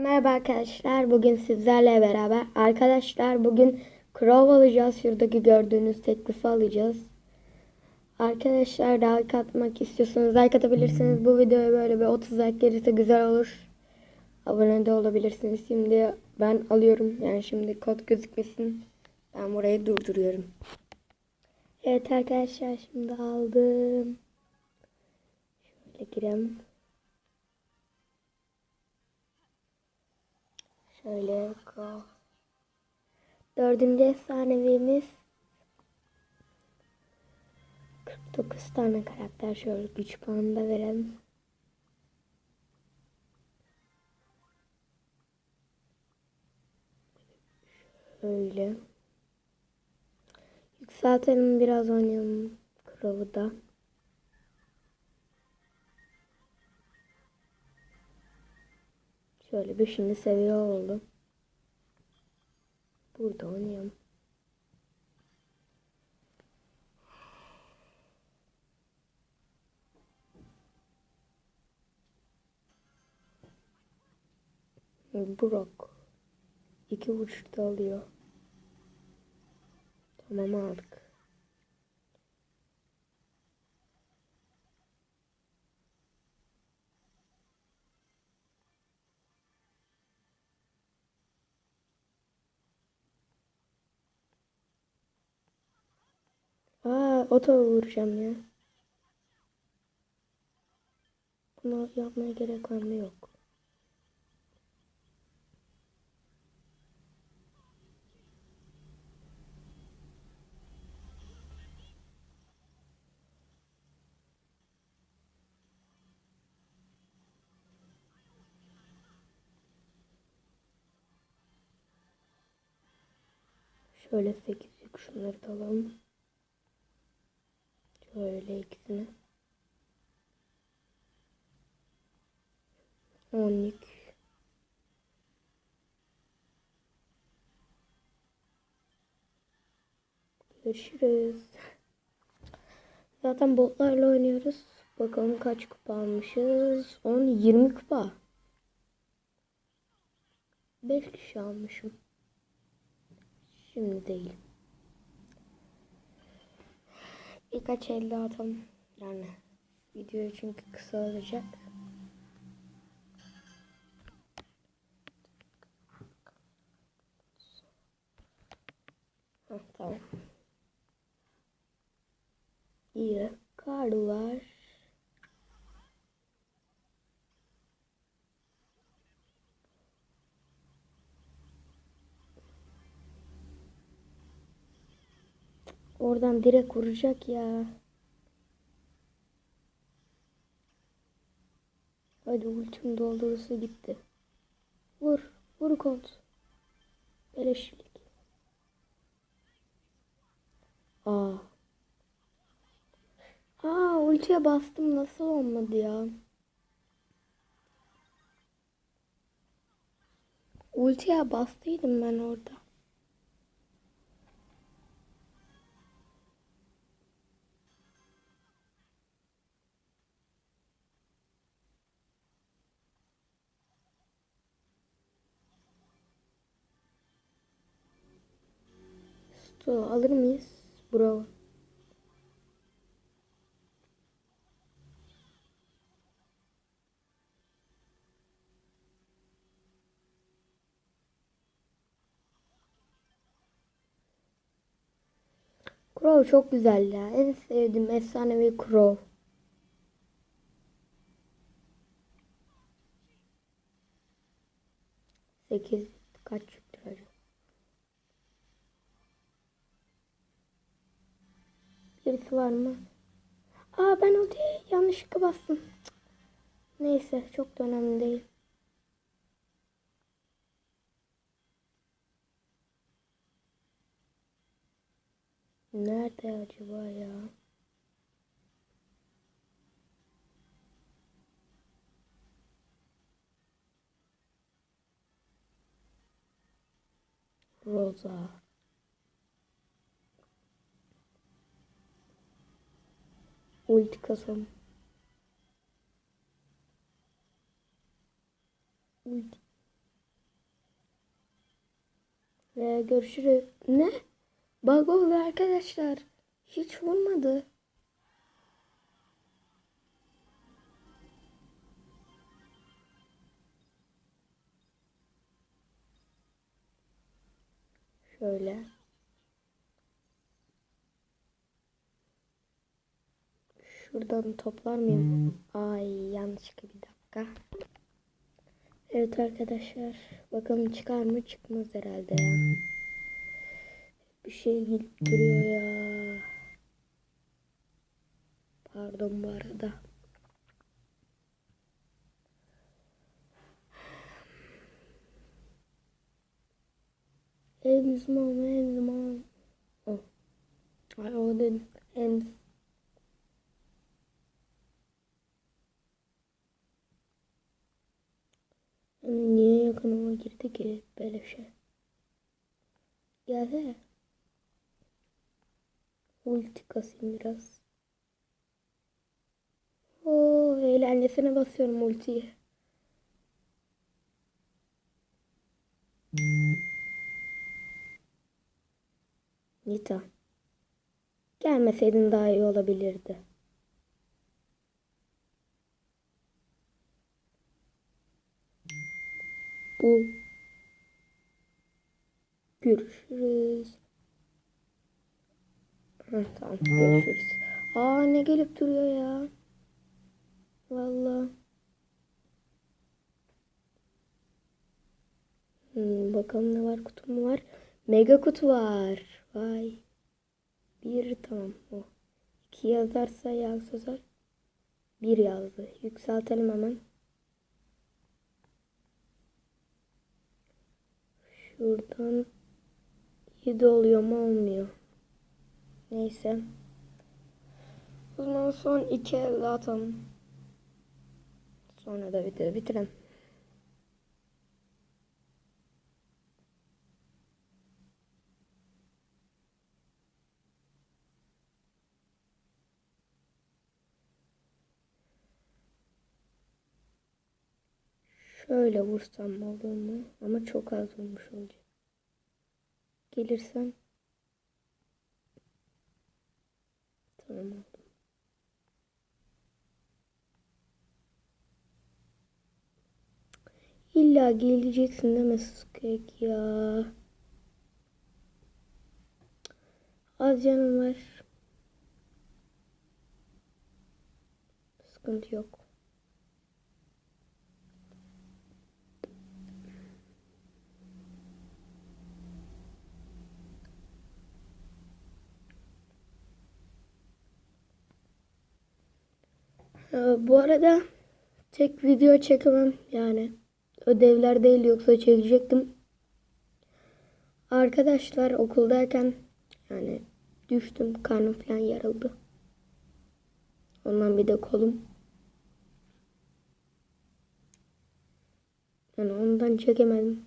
Merhaba arkadaşlar. Bugün sizlerle beraber arkadaşlar bugün Crow alacağız. Şuradaki gördüğünüz teklifi alacağız. Arkadaşlar like atmak istiyorsanız like atabilirsiniz. Bu videoya böyle bir 30 like gelirse güzel olur. Abone de olabilirsiniz. Şimdi ben alıyorum. Yani şimdi kod gözükmesin. Ben burayı durduruyorum. Evet arkadaşlar şimdi aldım. Şöyle girelim. Şöyle go. Dördüncü efsanevimiz 49 tane karakter şöyle güç puanı da verelim. Şöyle. Yükseltelim biraz oynayalım Crow'u da. Şöyle 5. seviye oldu. Burada oynayalım. Brock. İki buçukta alıyor. Tamam aldık. Oto vuracağım ya. Bunu yapmaya gerek var mı yok. Şöyle 8 yük şunları da alalım. Şöyle ikisini. 10 yük. Görüşürüz. Zaten botlarla oynuyoruz. Bakalım kaç kupa almışız. 10 20 kupa. 5 kişi almışım. Şimdi değil. Birkaç elde atalım. Yani video çünkü kısa olacak. Tamam. İyi. Kar var. Oradan direkt vuracak ya. Hadi ultim doldurursa gitti. Vur. Vur kont. Beleşlik. Aa. Aa ultiye bastım nasıl olmadı ya. Ultiye bastıydım ben orada. Sto alır mıyız? Bravo. Crow çok güzel ya. En sevdiğim efsanevi Crow. Sekiz kaç çıktı acaba? Birisi var mı? Aa ben o diye yanlışlıkla bastım. Neyse çok da önemli değil. Nerede acaba ya? Rosa. Ulti kasam. Ulti. Ve ee, görüşürüz. Ne? Bug oldu arkadaşlar. Hiç olmadı. Şöyle. Şuradan toplar mıyım? Ay yanlışlıkla bir dakika. Evet arkadaşlar. Bakalım çıkar mı? Çıkmaz herhalde ya. Bir şey gelip duruyor ya. Pardon bu arada. Ems mom, Ems mom. Oh. I ordered Ems. Yakınıma girdi ki böyle şey? Gelsene. Ulti kasayım biraz. Oo, eğlencesine basıyorum ultiyi. Nita. Gelmeseydin daha iyi olabilirdi. Bu. Görüşürüz. Ha, tamam görüşürüz. Aa ne gelip duruyor ya. Vallahi. Hmm, bakalım ne var kutu mu var? Mega kutu var. Vay. Bir tamam o. İki yazarsa yazar. Bir yazdı. Yükseltelim hemen. Şuradan 7 oluyor mu olmuyor. Neyse. O zaman son iki el atalım. Sonra da video bitirelim. Şöyle vursam olur mu? Ama çok az vurmuş olacak. Gelirsen Tamam oldu. İlla geleceksin deme Skek ya. Az canım var. Sıkıntı yok. Bu arada tek video çekemem yani. Ödevler değil yoksa çekecektim. Arkadaşlar okuldayken yani düştüm karnım falan yarıldı. Ondan bir de kolum. Yani ondan çekemedim.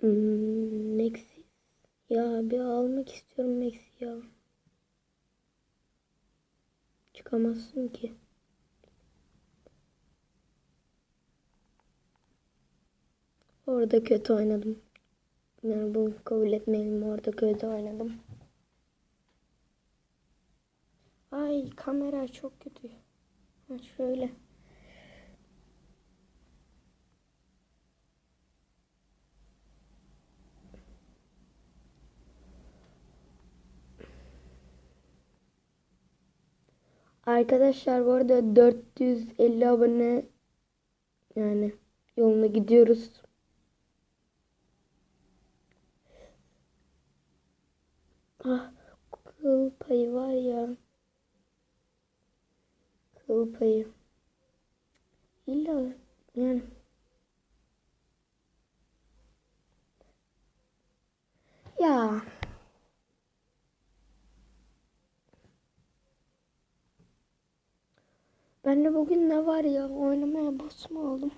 Hmm, Maxi. Ya bir almak istiyorum Maxi ya. Çıkamazsın ki. Orada kötü oynadım. Yani bunu kabul etmeyelim. Orada kötü oynadım. Ay kamera çok kötü. Ha, şöyle. Arkadaşlar bu arada 450 abone yani yoluna gidiyoruz. Ah kıl payı var ya. Kıl payı. İlla yani. Ya. Ben de bugün ne var ya oynamaya basma oldum.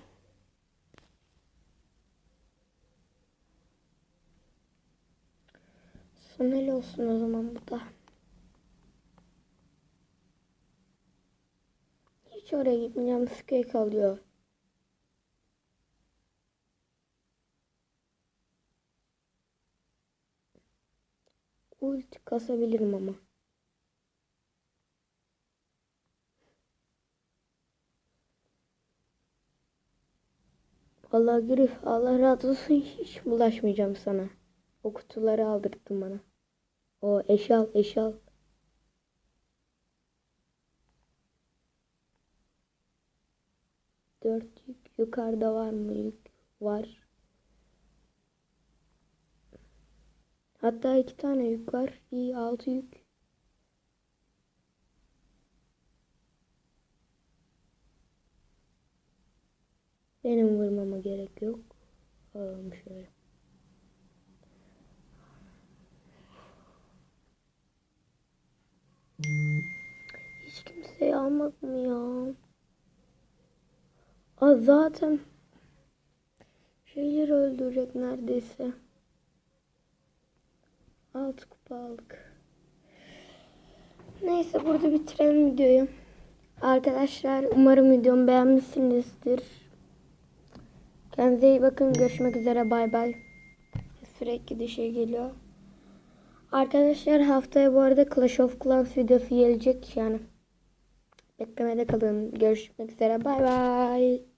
Sonel olsun o zaman bu da. Hiç oraya gitmeyeceğim. Skate kalıyor. Ulti kasabilirim ama. Vallahi Grif Allah razı olsun hiç bulaşmayacağım sana. O kutuları aldırttın bana. O eşal eşal. Dört yük yukarıda var mı yük? Var. Hatta iki tane yük var. İyi altı yük. Benim vurmama gerek yok. Alalım şöyle. Hiç kimseyi almadım ya. Aa, zaten şeyleri öldürecek neredeyse. Altı kupa aldık. Neyse burada bitirelim videoyu. Arkadaşlar umarım videomu beğenmişsinizdir. Kendinize iyi bakın. Görüşmek üzere. Bay bay. Sürekli bir şey geliyor. Arkadaşlar haftaya bu arada Clash of Clans videosu gelecek yani. Beklemede kalın. Görüşmek üzere. Bay bay.